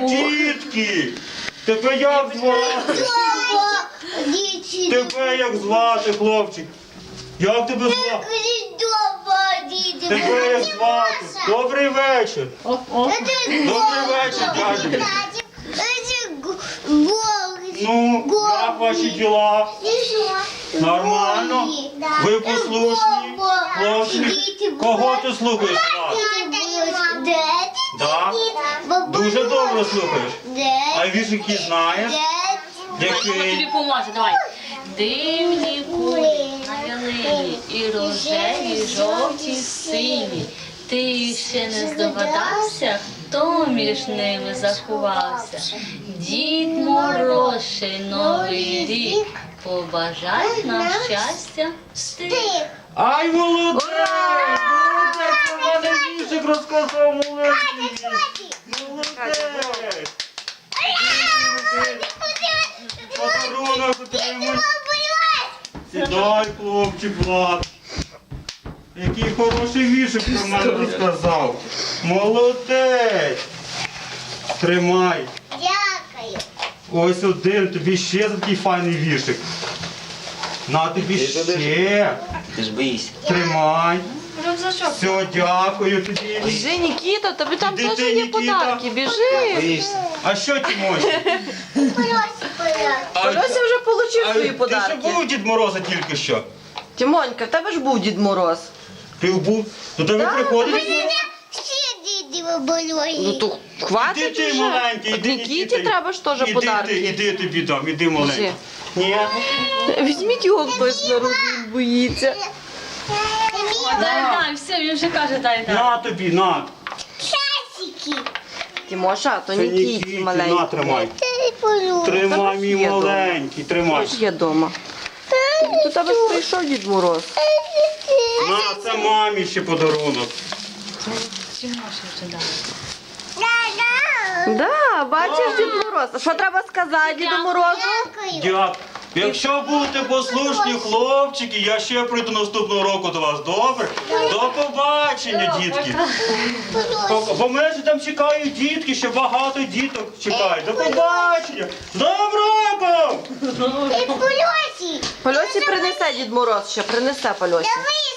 Дітки! Тебе як звати? Тебе як звати, хлопчик? Як тебе звати? Тебе як звати? Добрий вечір. Добрий вечір, дядя. Ну, ваші діла? Нормально? Ви послушні? Хлопці? Кого ти слухаєш? Так? Дуже добре слухаєш. А віршики знаєш? Який? давай. Дивні кулі на ялині і рожеві, жовті, сині. Ти ще не здогадався, хто між ними заховався. Дід Мороз, новий рік. Побажай нам щастя. Ти. Ай, молодець! Молодець! У мене віршик розказав молодець! Молодець! Подарунок отримуй. Сідай, хлопчик, Влад. Який хороший віршик про мене розказав. Молодець. Тримай. Дякую. Ось один, тобі ще за такий файний віршик. На тобі ще. Ти ж боїшся. Тримай. Все, дякую тобі. Біжи, Нікіта, тобі там Іди теж є Нікіта. подарки. Біжи. Боїшся. А що прось. А, Кольося вже отримав свої ти подарки. ще був Дід Мороза тільки що? Тимонька, в тебе ж був Дід Мороз. Ти був? Приходить? Ще діді виболює. Ну то Іди хватить ти вже. маленький, Так іди Нікіті Нікіта. треба ж теж Іди ти, подарки. іди тобі дам, іди маленький. Ні? Візьміть його хтось на руку, він боїться. Дай, дай, все, він вже каже, дай, дай. На тобі, на. Часики. Тимоша, то Це Нікіті Нікіті, на маленький. тримай. Тримай мій є дома. маленький, тримай. Теж є вдома. До тебе ж прийшов Дід Мороз. На, це мамі ще подарунок. Да-да. Бачиш, Дід Мороз. А що треба сказати Діду Морозу? Дякую. Якщо будете послушні хлопчики, я ще прийду наступного року до вас. Добре? До побачення, дітки. Бо- Бо мене ж там чекають дітки, ще багато діток чекають. До побачення! З Новим роком! Ти полюсі. Польосі принесе Дід Мороз ще, принесе Польосі. Давай